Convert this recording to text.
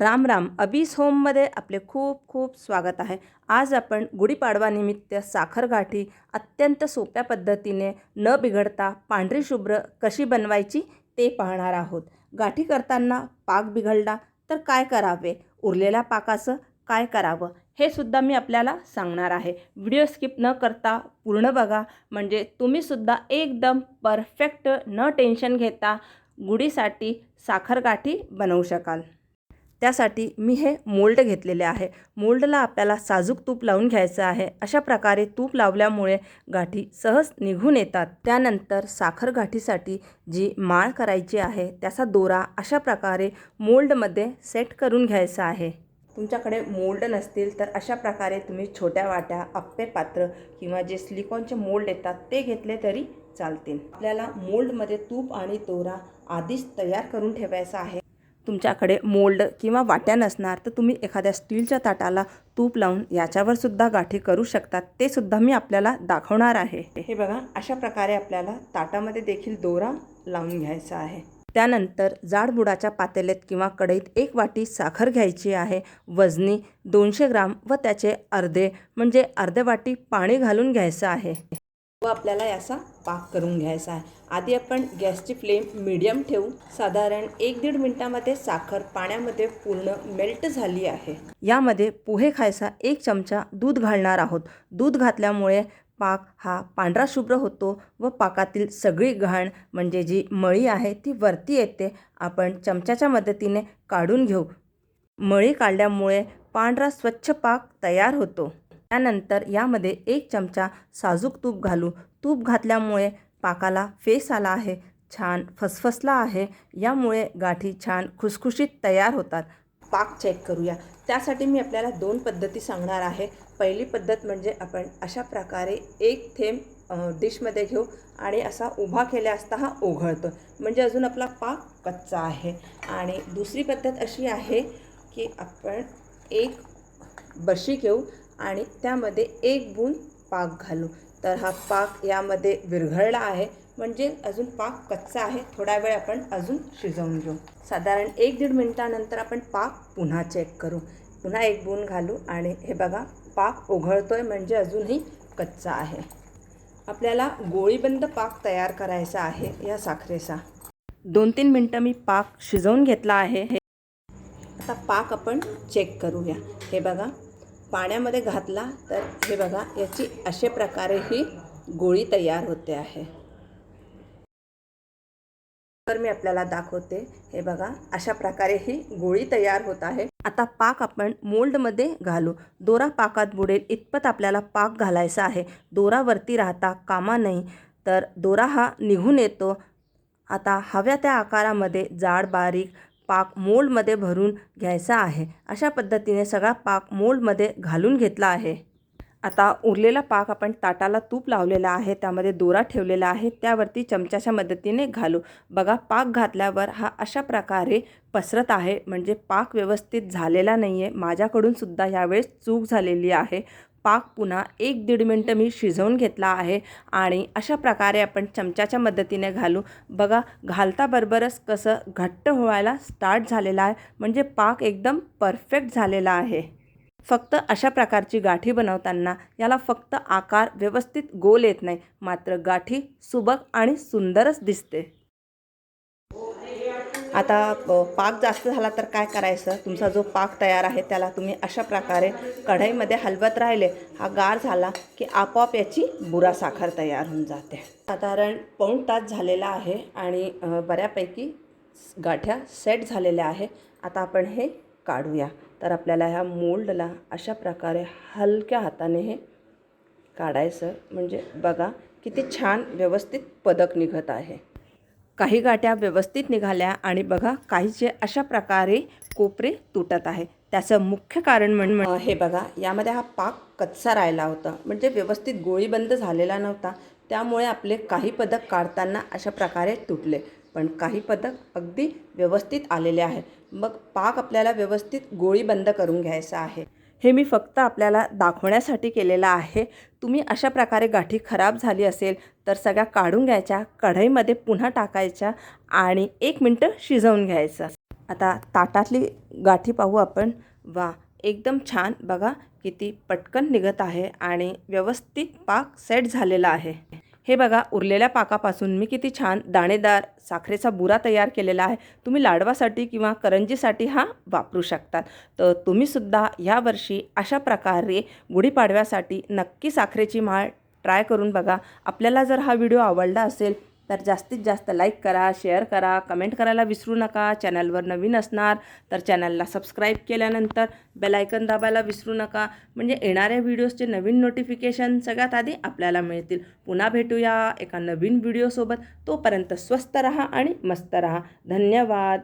राम राम. अबीस होममध्ये आपले खूप खूप स्वागत आहे. आज आपण गुढीपाडवानिमित्त साखरगाठी अत्यंत सोप्या पद्धतीने न बिघडता पांढरी शुभ्र कशी बनवायची ते पाहणार आहोत. गाठी करताना पाक बिघडला तर काय करावे? उरलेल्या पाकाचं काय करावं? हे सुद्धा मी आपल्याला सांगणार आहे. व्हिडिओ स्किप न करता पूर्ण बघा. म्हणजे तुम्हीसुद्धा एकदम परफेक्ट न टेन्शन घेता गुढीसाठी साखरगाठी बनवू शकाल. त्यासाठी मी हे मोल्ड घेतलेले आहे. मोल्डला आपल्याला साजूक तूप लावून घ्यायचं आहे. अशा प्रकारे तूप लावल्यामुळे गाठी सहज निघून येतात. त्यानंतर साखर गाठीसाठी जी माळ करायची आहे त्याचा दोरा अशा प्रकारे मोल्डमध्ये सेट करून घ्यायचा आहे. तुमच्याकडे मोल्ड नसतील तर अशा प्रकारे तुम्ही छोट्या वाट्या अप्पे पात्र किंवा जे सिलिकॉनचे मोल्ड येतात ते घेतले तरी चालतील. आपल्याला मोल्डमध्ये तूप आणि दोरा आधीच तयार करून ठेवायचा आहे. तुमच्याकडे मोल्ड किंवा वाट्या नसणार तर तुम्ही एखाद्या स्टीलच्या ताटाला तूप लावून याच्यावर सुद्धा गाठी करू शकतात. ते सुद्धा मी आपल्याला दाखवणार आहे. हे बघा अशा प्रकारे आपल्याला ताटामध्ये देखील दोरा लावून घ्यायचा आहे. त्यानंतर जाडबुडाच्या पातेल्यात किंवा कढईत एक वाटी साखर घ्यायची आहे. वजनी दोनशे ग्राम व त्याचे अर्धे म्हणजे अर्धे वाटी पाणी घालून घ्यायचं आहे. व आपल्याला याचा पाक करून घ्यायचा आहे. आधी आपण गॅसची फ्लेम मिडियम ठेवू. साधारण एक दीड मिनिटामध्ये साखर पाण्यामध्ये पूर्ण मेल्ट झाली आहे. यामध्ये पोहे खायचा एक चमचा दूध घालणार आहोत. दूध घातल्यामुळे पाक हा पांढरा शुभ्र होतो व पाकातील सगळी घाण म्हणजे जी मळी आहे ती वरती येते. आपण चमच्याच्या मदतीने काढून घेऊ. मळी काढल्यामुळे पांढरा स्वच्छ पाक तयार होतो. त्यानंतर यामध्ये एक चमचा साजूक तूप घालू. तूप घातल्यामुळे पाकाला फेस आला आहे छान फसफसला आहे. यामुळे गाठी छान खुसखुशीत तयार होतात. पाक चेक करूया. त्यासाठी मी आपल्याला दोन पद्धती सांगणार आहे. पहिली पद्धत म्हणजे आपण अशा प्रकारे एक थेंब डिशमध्ये घेऊ आणि असा उभा केल्या असता हा ओघळतो. म्हणजे अजून आपला पाक कच्चा आहे. आणि दुसरी पद्धत अशी आहे की आपण एक बशी घेऊ आणि त्यामध्ये एक बूंद पाक घालू तर हा पाक यामध्ये विरघळला आहे. म्हणजे अजून पाक कच्चा आहे. थोडा वेळ आपण अजून शिजवून घेऊ. साधारण एक दीड मिनटानंतर आपण पाक पुन्हा चेक करू. पुन्हा एक बून घालू आणि हे बघा पाक ओघळतोय म्हणजे अजूनही कच्चा आहे. आपल्याला गोळीबंद पाक तयार करायचा आहे या साखरेचा. दोन तीन मिनटं मी पाक शिजवून घेतला आहे. हे आता पाक आपण चेक करूया. हे बघा पाण्यामध्ये घातला तर हे बघा याची अशा प्रकारे ही गोळी तयार होते आहे. तर मी आपल्याला दाखवते हे बघा अशा प्रकारे ही गोळी तयार होत आहे. आता पाक आपण मोल्डमध्ये घालू. दोरा पाकात बुडेल इतपत आपल्याला पाक घालायचा आहे. दोरावरती राहता कामा नाही तर दोरा हा निघून येतो. आता हव्या त्या आकारामध्ये जाड बारीक पाक मोल्डमध्ये भरून घ्यायचा आहे. अशा पद्धतीने सगळा पाक मोल्डमध्ये घालून घेतला आहे. आता उरलेला पाक आपण ताटाला तूप लावलेला आहे. त्यामध्ये दोरा ठेवलेला आहे. त्यावरती चमच्याच्या मदतीने घालू. बघा पाक घातल्यावर हा अशा प्रकारे पसरत आहे. म्हणजे पाक व्यवस्थित झालेला नाही आहे माझ्याकडूनसुद्धा यावेळेस चूक झालेली आहे. पाक पुन्हा एक दीड मिनटं मी शिजवून घेतला आहे आणि अशा प्रकारे आपण चमच्याच्या मदतीने घालू. बघा घालताबरोबरच कसं घट्ट व्हायला स्टार्ट झालेला आहे. म्हणजे पाक एकदम परफेक्ट झालेला आहे. फक्त अशा प्रकारची गाठी बनवताना याला फक्त आकार व्यवस्थित गोल येत नाही. मात्र गाठी सुबक आणि सुंदरच दिसते. आता पाक जास्त झाला तर काय करायचं? तुमचा जो पाक तयार आहे त्याला तुम्ही अशा प्रकारे कढईमध्ये हलवत राहिले हा गार झाला की आपोआप याची बुरा साखर तयार होऊन जाते. साधारण पाऊण तास झालेला आहे आणि बऱ्यापैकी गाठ्या सेट झालेल्या आहे आता आपण हे काढूया. तर आपल्याला ह्या मोल्डला अशा प्रकारे हलक्या हाताने हे काढायचं. म्हणजे बघा किती छान व्यवस्थित पदक निघत आहे. काही गाठ्या व्यवस्थित निघाल्या आणि बघा काहीचे अशा प्रकारे कोपरे तुटत आहे. त्याचं मुख्य कारण म्हण हे बघा यामध्ये हा पाक कच्चा राहिला होता. म्हणजे व्यवस्थित गोळीबंद झालेला नव्हता. त्यामुळे आपले काही पदक काढताना अशा प्रकारे तुटले. पण काही पदक अगदी व्यवस्थित आलेले आहे मग पाक आपल्याला व्यवस्थित गोळीबंद करून घ्यायचा आहे. हे मी फक्त आपल्याला दाखवण्यासाठी केलेलं आहे. तुम्ही अशा प्रकारे गाठी खराब झाली असेल तर सगळ्या काढून घ्यायच्या कढईमध्ये पुन्हा टाकायच्या आणि एक मिनटं शिजवून घ्यायचं. आता ताटातली गाठी पाहू आपण. वा एकदम छान. बघा किती पटकन निघत आहे आणि व्यवस्थित पाक सेट झालेला आहे. हे बघा उरलेल्या पाकापासून मी किती छान दाणेदार साखरेचा बुरा तयार केलेला आहे. तुम्ही लाडवासाठी किंवा करंजीसाठी हा वापरू शकतात. तर तुम्हीसुद्धा यावर्षी अशा प्रकारे गुढीपाडव्यासाठी नक्की साखरेची माळ ट्राय करून बघा. आपल्याला जर हा व्हिडिओ आवडला असेल तर जास्तीत जास्त लाईक करा शेअर करा कमेंट करायला विसरू नका. चॅनलवर नवीन असणार तर चॅनलला सबस्क्राईब केल्यानंतर बेलायकन दाबायला विसरू नका. म्हणजे येणाऱ्या व्हिडिओजचे नवीन नोटिफिकेशन सगळ्यात आधी आपल्याला मिळतील. पुन्हा भेटूया एका नवीन व्हिडिओसोबत तोपर्यंत स्वस्त रहा आणि मस्त रहा. धन्यवाद.